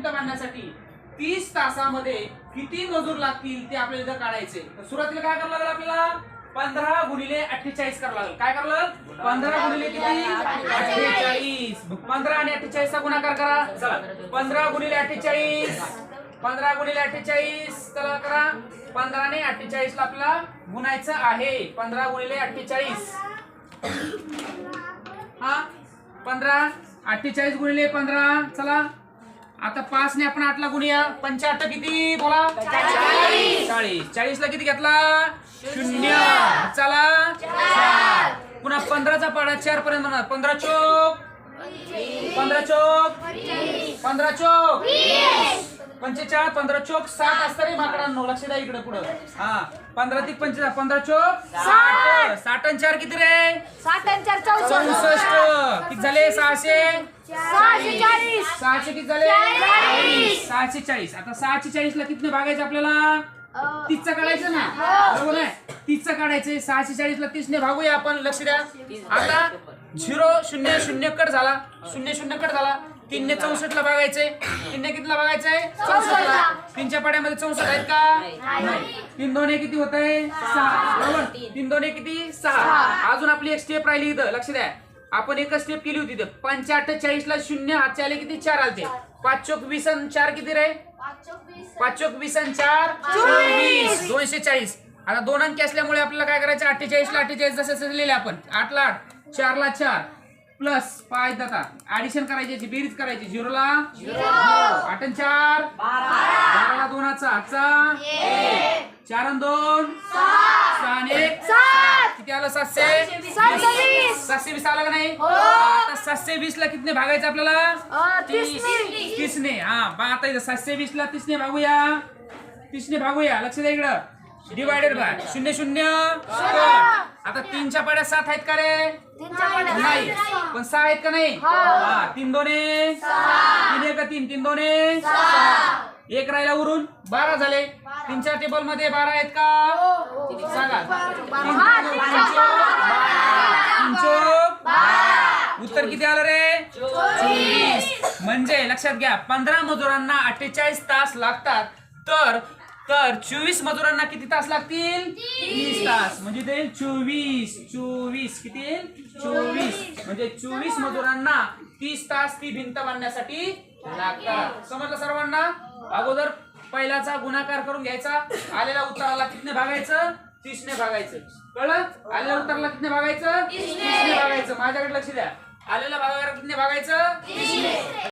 भिंत बांधण्यासाठी तीस तासामध्ये किती मजूर लागतील ते आपल्याला इथं काढायचे. तर सुरुवातीला काय करावं लागेल आपल्याला? पंधरा गुणिले अठ्ठेचाळीस करावं लागेल. काय करावं लागेल? पंधरा गुणिले किती? अठ्ठेचाळीस. पंधरा आणि अठ्ठेचाळीसचा गुणाकार करा. चला. पंधरा गुणिले अठ्ठेचाळीस. पंधरा गुणिले अठ्ठेचाळीस. चला करा. पंधरा आणि अठ्ठेचाळीस ला आपल्याला गुणायचं आहे. पंधरा गुणिले अठ्ठेचाळीस. हा? पंधरा. अठ्ठेचाळीस गुणिले पंधरा. चला. आता पाच ने आपण आठला गुणूया. पंचाहत्तर किती? बोला. चाळीस. चाळीस. ला किती घेतला? शून्य. चला. पुन्हा पंधराचा पाडा चार पर्यंत म्हणा पंधरा चोक. पंधरा चोक. पंधरा चोक. पंचेचाळ पंधरा चोक सात असतं रे माकडांनो लक्ष द्या इकडे पुढं. हा. पंधरा ती पंचे पंधरा चोक. साठ. साठ. आणि चार किती रे? साठ आणि चार चौसष्ट. किती झाले? सहाशे? सहाशे किती झाले. सहाशे चाळीस. आता सहाशे चाळीस ला किती भागायचं आपल्याला? तीसचा काढायचं ना? बरोबर आहे? तीसचा काढायचं. सहाशे चाळीस ला तीसने भागूया आपण लक्ष द्या. आता झिरो शून्य शून्य कट झाला. शून्य शून्य कट झाला. तीनने चौसष्ट ला भागायचंय तीनने कितीला भागायचंय चौसष्ट ला तीनच्या पाड्यामध्ये चौसष्ट आहेत का? नाही. तीन दोन किती होत आहे सहा. बरोबर? तीन दोन किती? सहा. अजून आपली एक स्टेप राहिली इथं. लक्ष द्या. आपण एकच स्टेप केली होती इथं. पंच्याअठ्ठेचाळीस ला शून्य हातचे आले किती? चार आलते. पाच चोक वीस आणि चार किती रे? पाच चोक वीस आणि चार? चोवीस. दोनशे चाळीस आता दोन अंकी असल्यामुळे आपल्याला काय करायचं? अठ्ठेचाळीस ला अठ्ठेचाळीस जसं जसं लिहिले आपण. आठ ला आठ. चार ला चार. प्लस पाच दाता ऍडिशन करायची याची बेरीज करायची. झिरो ला? आठ आणि चार. बाराला दोनाचा आजचा चार आणि दोन. सहा. आणि एक. किती आलं? सातशे? सातशे वीस. आलं का नाही? आता सातशे वीस ला कितने भागायचं आपल्याला? तीसने. हा आता इथं सातशे वीस ला तीसने भागूया. तीसने भागूया. लक्ष द्या इकडं. डिवायडेड बाय शून्य शून्य. आता तीनच्या पाड्या सात आहेत का रे? नाही. पण सहा आहेत का नाही? हा. तीन दोने. तीन एक तीन तीन दोने. एक राहिला उरून बारा झाले. तीनच्या टेबलमध्ये बारा आहेत का? सांगा. तीन- हा, तीन तीन चोक उत्तर किती आलं रे? चोवीस. म्हणजे लक्षात घ्या पंधरा मजुरांना अठ्ठेचाळीस तास लागतात. तर तर चोवीस मजुरांना किती तास लागतील? तीस तास. म्हणजे ते चोवीस. चोवीस. किती येईल? चोवीस. म्हणजे चोवीस मजुरांना तीस तास ती भिंत बांधण्यासाठी लागतात. समजलं सर्वांना? अगोदर पहिलाचा गुणाकार करून घ्यायचा. आलेल्या उत्तराला कितने भागायचं? तीसने भागायचं. कळत आलेल्या उत्तराला कितने भागायचं? तीसने भागायचं. माझ्याकडे लक्ष द्या. आलेल्या भागाला कितने भागायचं? तीसने.